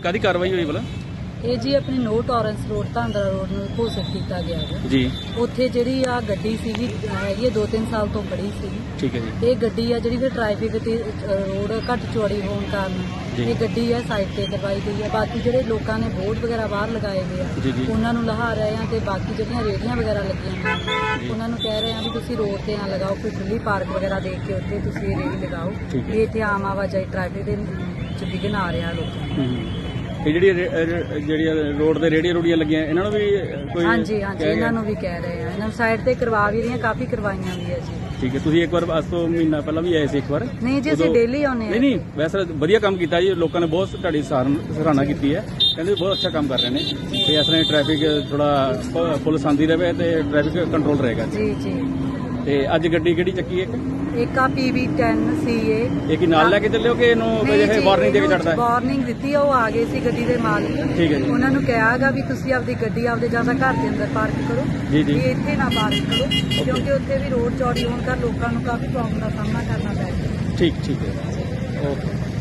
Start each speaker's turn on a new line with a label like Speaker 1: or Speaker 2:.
Speaker 1: ਕਾਦੀ ਕਾਰਵਾਈ ਹੋਈ ਭਲਾ
Speaker 2: ਇਹ ਜੀ ਆਪਣੀ no tolerance road Dhandra road ਨੂੰ ਘੋਸ਼ਿਤ ਕੀਤਾ ਗਿਆ ਹੈ
Speaker 1: ਜੀ
Speaker 2: ਉੱਥੇ ਜਿਹੜੀ ਆ ਗੱਡੀ ਸੀਗੀ ਹੈਗੀ ਹੈ 2-3 ਸਾਲ ਤੋਂ ਖੜੀ ਸੀਗੀ
Speaker 1: ਠੀਕ ਹੈ ਜੀ
Speaker 2: ਇਹ ਗੱਡੀ ਆ ਜਿਹੜੀ ਫਿਰ ਟ੍ਰੈਫਿਕ ਤੇ ਅ, ਰੋਡ ਘੱਟ ਚੌੜੀ ਹੋਣ ਕਾਰਨ
Speaker 1: ਜੀ।
Speaker 2: ਇਹ ਗੱਡੀ ਆ ਸਾਈਡ ਤੇ ਕਰਵਾਈ ਗਈ ਆ ਬਾਕੀ ਜਿਹੜੇ ਲੋਕਾਂ ਨੇ ਬੋਰਡ ਵਗੈਰਾ ਬਾਹਰ ਲਗਾਏ ਹੋਏ ਆ
Speaker 1: ਜੀ, ਜੀ।
Speaker 2: ਉਹਨਾਂ ਨੂੰ ਲਹਾ ਰਹੇ ਆ ਤੇ ਬਾਕੀ ਜਿਹੜੀਆਂ ਰੇੜੀਆਂ ਵਗੈਰਾ ਲੱਗੀਆਂ
Speaker 1: ਜੀ।
Speaker 2: ਉਹਨਾਂ ਨੂੰ ਕਹਿ ਰਹੇ ਆ ਵੀ ਤੁਸੀਂ ਰੋਡ ਤੇ ਨਾ ਲਗਾਓ ਕੋਈ ਖੁੱਲੀ ਪਾਰਕ ਵਗੈਰਾ ਦੇਖ ਕੇ ਉੱਥੇ ਤੁਸੀਂ ਇਹ ਰੇੜੀ ਲਗਾਓ
Speaker 1: ਠੀਕ ਹੈ।
Speaker 2: ਵੀ ਇੱਥੇ ਆਮ ਆਵਾਜਾਈ ਟ੍ਰੈਫਿਕ ਦੇ ਚ ਵਿਘਨ ਆ ਰਿਹਾ ਲੋਕਾਂ ਨੂੰ
Speaker 1: ਹੂੰ। ਇਹ ਜਿਹੜੀ ਜਿਹੜੀਆਂ ਰੋਡ ਤੇ ਰੇੜੀਆਂ ਰੂੜੀਆਂ ਲੱਗੀਆਂ ਇਹਨਾਂ ਨੂੰ ਵੀ ਕੋਈ
Speaker 2: ਹਾਂਜੀ ਹਾਂਜੀ ਇਹਨਾਂ? ਨੂੰ ਵੀ ਕਹਿ ਰਹੇ ਆ। ਇਹਨਾਂ ਨੂੰ ਸਾਈਡ ਤੇ ਕਰਵਾ ਵੀ ਰਹੀਆਂ ਕਾਫੀ ਕਰਵਾਈਆਂ ਵੀ ਆ ਜੀ।
Speaker 1: ਠੀਕ ਹੈ ਤੁਸੀਂ ਇੱਕ ਵਾਰ ਅੱਜ ਤੋਂ ਮਹੀਨਾ ਪਹਿਲਾਂ ਵੀ ਆਏ ਸੀ ਇੱਕ ਵਾਰ?
Speaker 2: ਨਹੀਂ ਜੀ ਅਸੀਂ
Speaker 1: ਉਦੋਂ-
Speaker 2: ਡੇਲੀ ਆਉਂਦੇ ਆ।
Speaker 1: ਨਹੀਂ ਨਹੀਂ ਵੈਸੇ ਵਧੀਆ ਕੰਮ ਕੀਤਾ ਜੀ ਲੋਕਾਂ ਨੇ ਬਹੁਤ ਤੁਹਾਡੀ ਸਹਾਰਨ- ਸਰਾਹਨਾ ਕੀਤੀ ਹੈ। ਕਹਿੰਦੇ ਬਹੁਤ ਅੱਛਾ ਕੰਮ ਕਰ ਰਹੇ ਨੇ। ਤੇ ਇਸ ਤਰ੍ਹਾਂ ਟ੍ਰੈਫਿਕ ਥੋੜਾ ਪੁਲਿਸ ਆਂਦੀ ਰਹੇ ਤੇ ਟ੍ਰੈਫਿਕ ਕੰਟਰੋਲ ਰਹੇਗਾ।
Speaker 2: ਜੀ ਜੀ।
Speaker 1: ਤੇ ਅੱਜ ਗੱਡੀ ਕਿਹੜੀ ਚੱਕੀ ਇੱਕ?
Speaker 2: ਇੱਕ ਆ ਪੀਵੀ 10 ਸੀਏ
Speaker 1: ਇਹ। ਕੀ ਨਾਲ ਲੈ ਕੇ ਚੱਲਿਓ ਕਿ ਇਹਨੂੰ ਇਹ ਵਾਰਨਿੰਗ ਦੇ ਕੇ ਛੱਡਦਾ ਹੈ?
Speaker 2: ਵਾਰਨਿੰਗ ਦਿੱਤੀ ਆ ਉਹ ਆ ਗਏ ਸੀ ਗੱਡੀ ਦੇ ਮਾਲਕ।
Speaker 1: ਠੀਕ ਹੈ ਜੀ।
Speaker 2: ਉਹਨਾਂ ਨੂੰ ਕਿਹਾਗਾ ਵੀ ਤੁਸੀਂ ਆਪਦੀ ਗੱਡੀ ਆਪਦੇ ਜਾਂ ਤਾਂ ਘਰ ਦੇ ਅੰਦਰ ਪਾਰਕ ਕਰੋ
Speaker 1: ਜੀ ਜੀ।
Speaker 2: ਇੱਥੇ ਨਾ ਪਾਰਕ ਕਰੋ ਕਿਉਂਕਿ ਉੱਥੇ ਵੀ ਰੋਡ ਚੌੜੀ ਹੋਣ ਕਰ ਲੋਕਾਂ ਨੂੰ ਕਾਫੀ ਪ੍ਰੋਬਲਮ ਦਾ ਸਾਹਮਣਾ ਕਰਨਾ ਪੈ ਰਿਹਾ।
Speaker 1: ਠੀਕ ਠੀਕ ਹੈ। ਓਕੇ